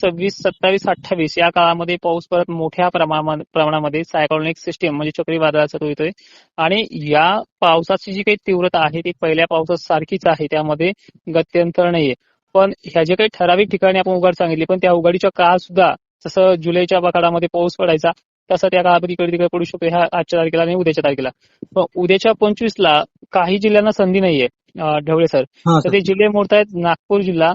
सव्वीस सत्तावीस अठ्ठावीस या काळामध्ये पाऊस परत मोठ्या प्रमाणा- प्रमाणामध्ये सायक्लॉनिक सिस्टीम म्हणजे चक्रीवादळाचा तो येतोय. आणि या पावसाची जी काही तीव्रता आहे ती पहिल्या पावसासारखीच आहे त्यामध्ये गत्यंतर नाहीये. पण ह्या जे काही ठराविक ठिकाणी आपण उघाड सांगितली पण त्या उघाडीच्या काळ सुद्धा जसं जुलैच्या काळामध्ये पाऊस पडायचा तसं त्या काळामध्ये इकडे तिकडे पडू शकतो ह्या आजच्या तारखेला आणि उद्याच्या तारखेला. पण उद्याच्या पंचवीसला काही जिल्ह्यांना संधी नाहीये ढवळे सर. तर ते जिल्हे मोडत आहेत नागपूर जिल्हा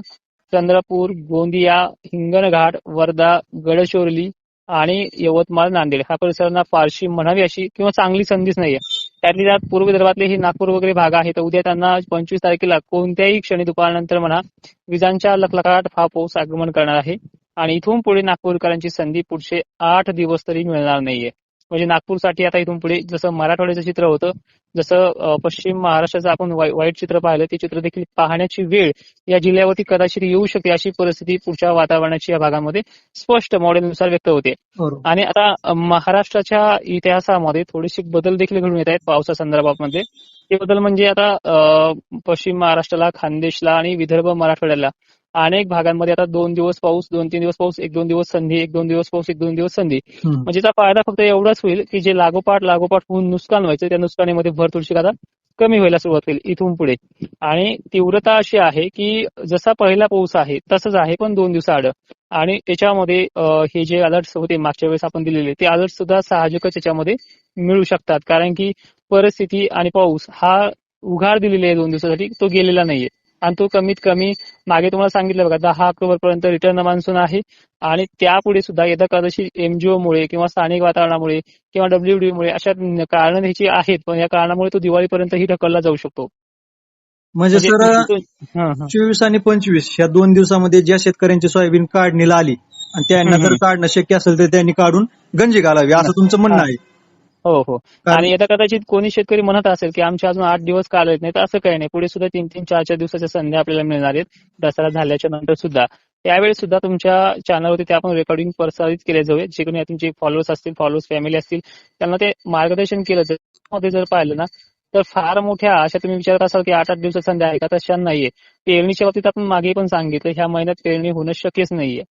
चंद्रपूर गोंदिया हिंगणघाट वर्धा गडचिरोली आणि यवतमाळ नांदेड. ह्या परिसरांना फारशी म्हणावी अशी किंवा चांगली संधीच नाहीये. त्यातली त्यात पूर्व विदर्भातले हे नागपूर वगैरे भाग आहे तर उद्या त्यांना पंचवीस तारखेला कोणत्याही क्षणी दुपारनंतर म्हणा विजांच्या लखलखाट हा पाऊस आगमन करणार आहे. आणि इथून पुढे नागपूरकरांची संधी पुढचे आठ दिवस तरी मिळणार नाहीये. म्हणजे नागपूरसाठी आता इथून पुढे जसं मराठवाड्याचं चित्र होतं जसं पश्चिम महाराष्ट्राचं आपण वाई- वाईट चित्र पाहिलं ते चित्र देखील पाहण्याची वेळ या जिल्ह्यावरती कदाचित येऊ शकते अशी परिस्थिती पुढच्या वातावरणाची या भागामध्ये स्पष्ट मॉडेलनुसार व्यक्त होते. आणि आता महाराष्ट्राच्या इतिहासामध्ये थोडेसे बदल देखील घडून येत आहेत पावसा संदर्भामध्ये. ते बदल म्हणजे आता पश्चिम महाराष्ट्राला खानदेशला आणि विदर्भ मराठवाड्याला अनेक भागांमध्ये आता दोन दिवस पाऊस दोन तीन दिवस पाऊस एक दोन दिवस संधी एक दोन दिवस पाऊस एक दोन दिवस संधी. म्हणजे त्याचा फायदा फक्त एवढाच होईल की जे लागोपाठ लागोपाठ होऊन नुकसान व्हायचं त्या नुकसानीमध्ये भर थोडीशी आता कमी व्हायला सुरुवात होईल इथून पुढे. आणि तीव्रता अशी आहे की जसा पहिला पाऊस आहे तसंच आहे पण दोन दिवसाआड आणि त्याच्यामध्ये हे जे अलर्ट्स होते मागच्या वेळेस आपण दिलेले ते अलर्ट सुद्धा साहजिकच याच्यामध्ये मिळू शकतात. कारण की परिस्थिती आणि पाऊस हा उघाड दिलेला आहे दोन दिवसासाठी तो गेलेला नाहीये. आणि तो कमीत कमी मागे तुम्हाला सांगितलं बघा दहा ऑक्टोबर पर्यंत रिटर्न मान्सून आहे आणि त्यापुढे सुद्धा येत्या कदाचित एमजीओ मुळे किंवा स्थानिक वातावरणामुळे किंवा डब्ल्यूडी मुळे अशा कारणं ह्याची आहेत पण या कारणामुळे तो दिवाळीपर्यंतही ढकलला जाऊ शकतो म्हणजे सर म्हणजे- हं. चोवीस आणि पंचवीस या दोन दिवसामध्ये ज्या शेतकऱ्यांची सोयाबीन काढणीला आली आणि त्यांना. जर काढणं शक्य असेल तर त्यांनी काढून गंजी घालावी असं तुमचं म्हणणं आहे हो हो. आणि आता कदाचित कोणी शेतकरी म्हणत असेल की आमचे अजून आठ दिवस काढले नाही तर असं काही नाही. पुढे सुद्धा तीन तीन चार चार दिवसाच्या संध्या आपल्याला मिळणार आहेत. दसरा झाल्याच्यानंतर सुद्धा. त्यावेळेस सुद्धा तुमच्या चॅनलवरती ते आपण रेकॉर्डिंग प्रसारित केले जावे जे कोणी तुमचे फॉलोअर्स असतील फॉलोअर्स फॅमिली असतील त्यांना ते मार्गदर्शन केलं जाईल. मध्ये जर पाहिलं ना तर फार मोठ्या अशा तुम्ही विचारत असाल की आठ आठ दिवसात संध्या आहे का? तशा नाहीये पेरणीच्या बाबतीत आपण मागे पण सांगितलं ह्या महिन्यात पेरणी होणं शक्यच नाहीये.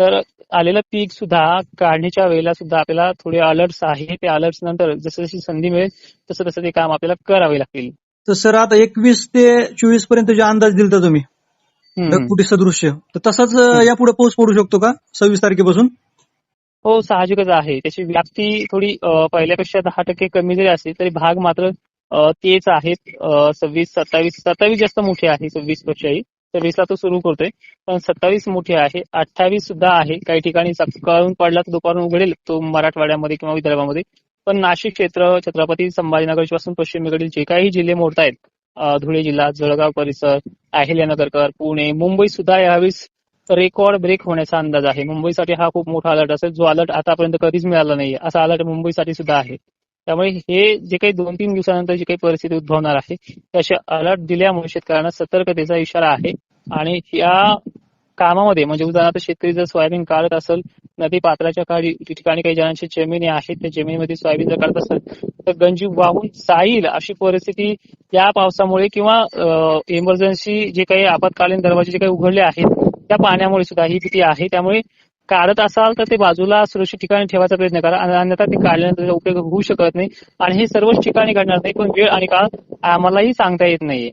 तर आलेलं पीक सुद्धा काढणीच्या वेळेला सुद्धा आपल्याला थोडे अलर्ट्स आहे ते अलर्ट्स नंतर जसं जशी संधी मिळेल तसं तसं ते काम आपल्याला करावे लागतील. तर सर आता एकवीस ते चोवीसपर्यंत जे अंदाज दिलता तुम्ही. ढगफुटी सदृश्य तर तसाच यापुढे पाऊस पडू शकतो का? सव्वीस तारखेपासून? हो साहजिकच आहे. त्याची व्याप्ती थोडी पहिल्यापेक्षा दहा टक्के कमी जरी असली तरी भाग मात्र तेच आहेत. सव्वीस सत्तावीस सत्तावीस जास्त मोठे आहे सव्वीस पेक्षाही. सव्वीसला तो सुरू करतोय. पण सत्तावीस मोठे आहे. अठ्ठावीस सुद्धा आहे. काही ठिकाणी सकाळून पडला तर दुपारून उघडेल तो मराठवाड्यामध्ये किंवा विदर्भामध्ये. पण नाशिक क्षेत्र छत्रपती संभाजीनगरपासून पश्चिमेकडील जे काही जिल्हे मोडतायत धुळे जिल्हा जळगाव परिसर अहिल्यानगरकर पुणे मुंबई सुद्धा यावेळेस रेकॉर्ड ब्रेक होण्याचा अंदाज आहे. मुंबईसाठी हा खूप मोठा अलर्ट असेल. जो अलर्ट आतापर्यंत कधीच मिळाला नाही असा अलर्ट मुंबईसाठी सुद्धा आहे. त्यामुळे हे जे काही दोन तीन दिवसानंतर जी काही परिस्थिती उद्भवणार आहे त्याचे अलर्ट दिल्यामुळे शेतकऱ्यांना सतर्कतेचा इशारा आहे. आणि या कामामध्ये म्हणजे उदाहरणार्थ शेतकरी जर सोयाबीन काढत असेल नदी पात्राच्या काळी ठिकाणी काही जणांची जमिनी आहेत त्या जमिनीमध्ये सोयाबीन जर काढत असेल तर गंजी वाहून जाईल अशी परिस्थिती या पावसामुळे किंवा इमर्जन्सी जे काही आपत्कालीन दरवाजे जे काही उघडले आहेत त्या पाण्यामुळे सुद्धा ही भीती आहे. त्यामुळे काढत असाल तर ते बाजूला सुरक्षित ठिकाणी ठेवायचा प्रयत्न करा. आणि अन्यथा ते काढल्यानंतर उपयोग होऊ शकत नाही. आणि हे सर्वच ठिकाणी घडणार नाही पण वेळ आणि काळ आम्हालाही सांगता येत नाहीये.